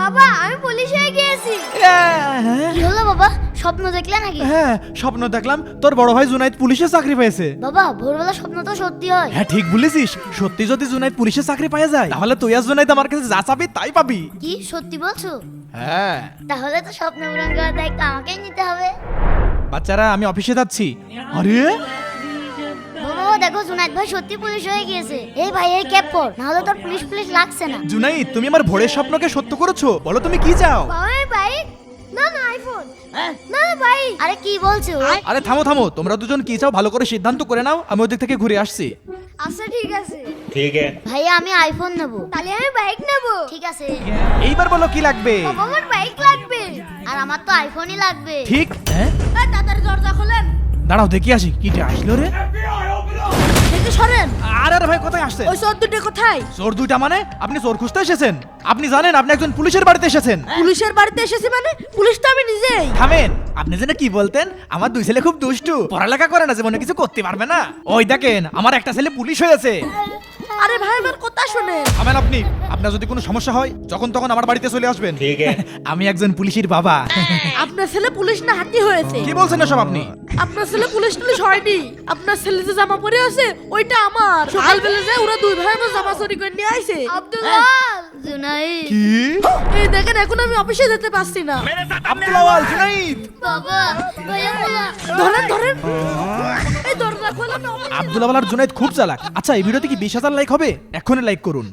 বাবা আমি পুলিশ হয়ে গিয়েছি। কি হলো বাবা? স্বপ্ন দেখলে নাকি? হ্যাঁ স্বপ্ন দেখলাম তোর বড় ভাই জুনাইদ পুলিশে চাকরি পেয়েছে। বাবা ভোরবেলা স্বপ্ন তো সত্যি হয়। হ্যাঁ ঠিক বলেছিস। সত্যি যদি জুনাইদ পুলিশে চাকরি পাওয়া যায় তাহলে তুই আর জুনাইদ আমার কাছে যা চাবি তাই পাবি। কি? সত্যি বলছো? হ্যাঁ। তাহলে তো স্বপ্ন পূরণ করার দায়িত্ব আমাকেই নিতে হবে। বাচ্চারা আমি অফিসে যাচ্ছি। আরে? দেখো জুনাইদ ভাই সত্যি পুলিশ হয়ে গিয়েছে। এই ভাই এই ক্যাপ পর নাহলে তোর পুলিশ পুলিশ লাগছে না। জুনাই তুমি আমার ভোরের স্বপ্নকে সত্য করেছ? বলো তুমি কি চাও? না না আইফোন হ্যাঁ? না ভাই আরে কি বলছো? আরে থামো থামো তোমরা দুজন কি চাও ভালো করে সিদ্ধান্ত করে নাও আমি ওদিক থেকে ঘুরে আসছি। আচ্ছা ঠিক আছে। ঠিক আছে। ভাইয়া আমি আইফোন নেব। তাহলে আমি বাইক নেব। ঠিক আছে। এইবার বলো কি লাগবে? আমার বাইক লাগবে। আর আমার তো আইফোনই লাগবে। ঠিক হ্যাঁ? তাড়াতাড়ি দরজা খোলেন। দাঁড়াও দেখি আসি। কি আসলো রে? সরেন। আরে ভাই কোথায় আসছেন? ওই চোর দুটো কোথায়? চোর মানে? আপনি চোর খুঁজতে এসেছেন? আপনি জানেন আপনি একজন পুলিশের বাড়িতে এসেছেন। হ্যাঁ। পুলিশের বাড়িতে এসেছি মানে? পুলিশ তো আমি নিজেই। থামেন আপনি কি বলতেন? আমার দুই ছেলে খুব দুষ্টু। পড়ালেখা করে না কিছু করতে পারবে না। ওই দেখেন আমার একটা ছেলে পুলিশ হয়েছে। আরে ভাই আমার কথা শুনে থামেন আপনি আপনার যদি কোনো সমস্যা হয় যখন তখন আমার বাড়িতে চলে আসবেন। ঠিক আমি একজন পুলিশের বাবা। হ্যাঁ, আপনার ছেলে পুলিশ না হাতি হয়েছে। কি বলছেন সব আপনি? আপনার ছেলে পুলিশ টুলিশ হয়নি। আপনার ছেলে যে জামা পরে আছে ওইটা আমার। সকালবেলা যায় ওরা দুই ভাই আমার জামা চুরি করে নিয়ে আইছে। আব্দুল্লাহ জুনাইদ। কি? এই দেখেন এখন আমি অফিসে যেতে পারছি না। আব্দুল আওয়াল জুনাইদ। বাবা ভাইয়া ধরেন ধরেন। এই দরজা খোলা আমি আব্দুল আওয়াল আর জুনাইদ খুব চালাক। আচ্ছা এই ভিডিওতে কি বিশ হাজার লাইক হবে? এখনই লাইক করুন।